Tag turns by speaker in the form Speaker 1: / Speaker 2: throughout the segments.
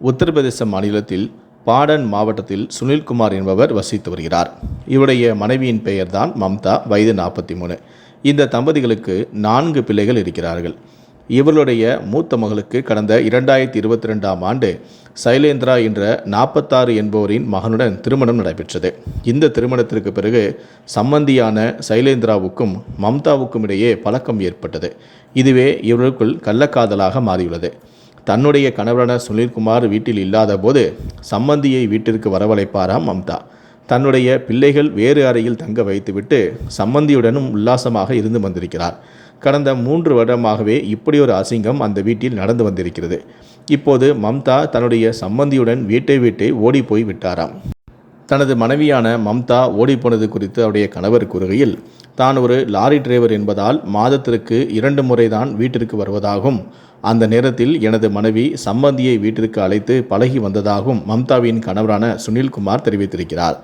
Speaker 1: உத்தரப்பிரதேச மாநிலத்தில் பாடன் மாவட்டத்தில் சுனில்குமார் என்பவர் வசித்து வருகிறார். இவருடைய மனைவியின் பெயர்தான் மம்தா வயது நாற்பத்தி மூணு இந்த தம்பதிகளுக்கு நான்கு பிள்ளைகள் இருக்கிறார்கள். இவர்களுடைய மூத்த மகளுக்கு கடந்த இரண்டாயிரத்தி இருபத்தி ரெண்டாம் ஆண்டு சைலேந்திரா என்ற நாற்பத்தாறு என்பவரின் மகனுடன் திருமணம் நடைபெற்றது. இந்த திருமணத்திற்கு பிறகு சம்பந்தியான சைலேந்திராவுக்கும் மம்தாவுக்கும் இடையே பழக்கம் ஏற்பட்டது. இதுவே இவர்களுக்குள் கள்ளக்காதலாக மாறியுள்ளது. தன்னுடைய கணவரான சுனில்குமார் வீட்டில் இல்லாதபோது சம்மந்தியை வீட்டிற்கு வரவழைப்பாராம் மம்தா. தன்னுடைய பிள்ளைகள் வேறு அறையில் தங்க வைத்துவிட்டு சம்மந்தியுடனும் உல்லாசமாக இருந்து வந்திருக்கிறார். கடந்த மூன்று வருடமாகவே இப்படி ஒரு அசிங்கம் அந்த வீட்டில் நடந்து வந்திருக்கிறது. இப்போது மம்தா தன்னுடைய சம்மந்தியுடன் வீட்டை விட்டு ஓடிப்போய் விட்டாராம். தனது மனைவியான மம்தா ஓடிப்போனது குறித்து அவருடைய கணவர் கூறுகையில் தான் ஒரு லாரி டிரைவர் என்பதால் மாதத்திற்கு இரண்டு முறைதான் வீட்டிற்கு வருவதாகும். அந்த நேரத்தில் எனது மனைவி சம்பந்தியை வீட்டிற்கு அழைத்து பழகி வந்ததாகவும் மம்தாவின் கணவரான சுனில்குமார் தெரிவித்திருக்கிறார்.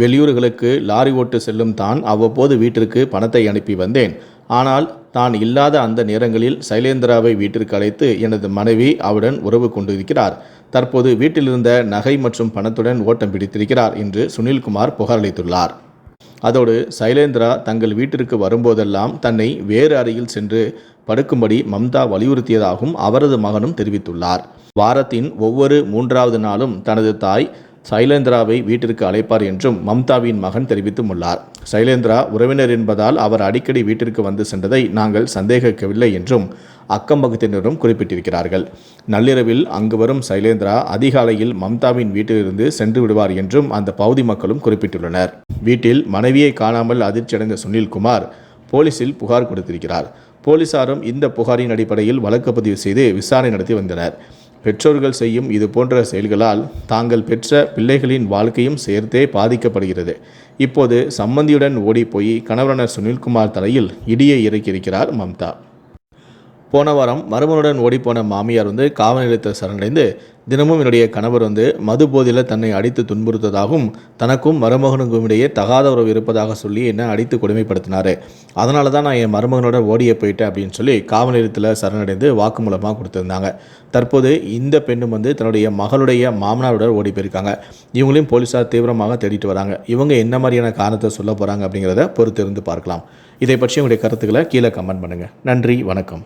Speaker 1: வெளியூர்களுக்கு லாரி ஓட்டு செல்லும் தான் அவ்வப்போது வீட்டிற்கு பணத்தை அனுப்பி வந்தேன். ஆனால் தான் இல்லாத அந்த நேரங்களில் சைலேந்திராவை வீட்டிற்கு அழைத்து எனது மனைவி அவருடன் உறவு கொண்டிருக்கிறார். தற்போது வீட்டிலிருந்த நகை மற்றும் பணத்துடன் ஓட்டம் பிடித்திருக்கிறார் என்று சுனில்குமார் புகாரளித்துள்ளார் அதோடு சைலேந்திரா தங்கள் வீட்டிற்கு வரும்போதெல்லாம் தன்னை வேறு அறையில் சென்று படுக்கும்படி மம்தா வலியுறுத்தியதாகவும் அவரது மகனும் தெரிவித்துள்ளார். வாரத்தின் ஒவ்வொரு மூன்றாவது நாளும் தனது தாய் சைலேந்திராவை வீட்டிற்கு அழைப்பார் என்றும் மம்தாவின் மகன் தெரிவித்தும் உள்ளார் சைலேந்திரா உறவினர் என்பதால் அவர் அடிக்கடி வீட்டிற்கு வந்து சென்றதை நாங்கள் சந்தேகிக்கவில்லை என்றும் அக்கம்பக்கத்தினரும் குறிப்பிட்டிருக்கிறார்கள். நள்ளிரவில் அங்கு வரும் சைலேந்திரா அதிகாலையில் மம்தாவின் வீட்டிலிருந்து சென்று விடுவார் என்றும் அந்த பகுதி மக்களும் குறிப்பிட்டுள்ளனர். வீட்டில் மனைவியை காணாமல் அதிர்ச்சியடைந்த சுனில்குமார் போலீசில் புகார் கொடுத்திருக்கிறார். போலீசாரும் இந்த புகாரின் அடிப்படையில் வழக்கு பதிவு செய்து விசாரணை நடத்தி வந்தனர். பெற்றோர்கள் செய்யும் இது போன்ற செயல்களால் தாங்கள் பெற்ற பிள்ளைகளின் வாழ்க்கையும் சேர்த்தே பாதிக்கப்படுகிறது. இப்போது சம்மந்தியுடன் ஓடிப்போய் கணவரான சுனில்குமார் தலையில் இடியை இறக்கியிருக்கிறார் மம்தா. போன வாரம் மருமனுடன் ஓடிப்போன மாமியார் வந்து காவல் நிலையத்தில் சரணடைந்து தினமும் என்னுடைய கணவர் வந்து மது போதியில் தன்னை அடித்து துன்புறுத்ததாகவும் தனக்கும் மருமகனுக்கும் இடையே தகாத உறவு இருப்பதாக சொல்லி என்னை அடித்து கொடுமைப்படுத்தினார். அதனால தான் நான் என் மருமகனோட ஓடியே போயிட்டேன் அப்படின்னு சொல்லி காவல் நிலையத்தில் சரணடைந்து வாக்குமூலமாக கொடுத்துருந்தாங்க. தற்போது இந்த பெண்ணும் வந்து தன்னுடைய மகளுடைய மாமனாருடன் ஓடி போயிருக்காங்க. இவங்களையும் போலீஸார் தீவிரமாக தேடிட்டு வராங்க. இவங்க என்ன மாதிரியான காரணத்தை சொல்ல போகிறாங்க அப்படிங்கிறத பொறுத்திருந்து பார்க்கலாம். இதை பற்றி உங்களுடைய கருத்துக்களை கீழே கமெண்ட் பண்ணுங்கள் நன்றி வணக்கம்.